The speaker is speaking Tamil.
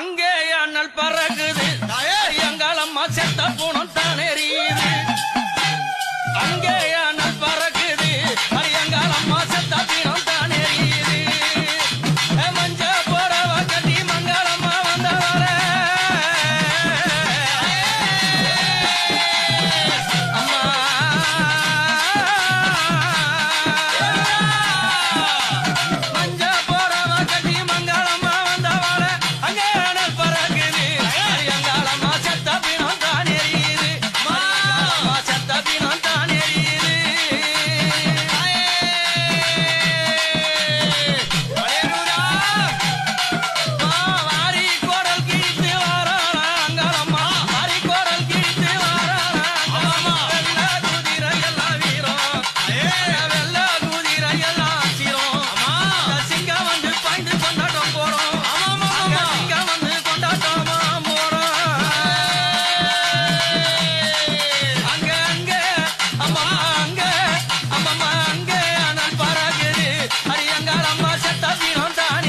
அங்கே அண்ணல் பறகுது எங்களம்மா செத்த போனோம்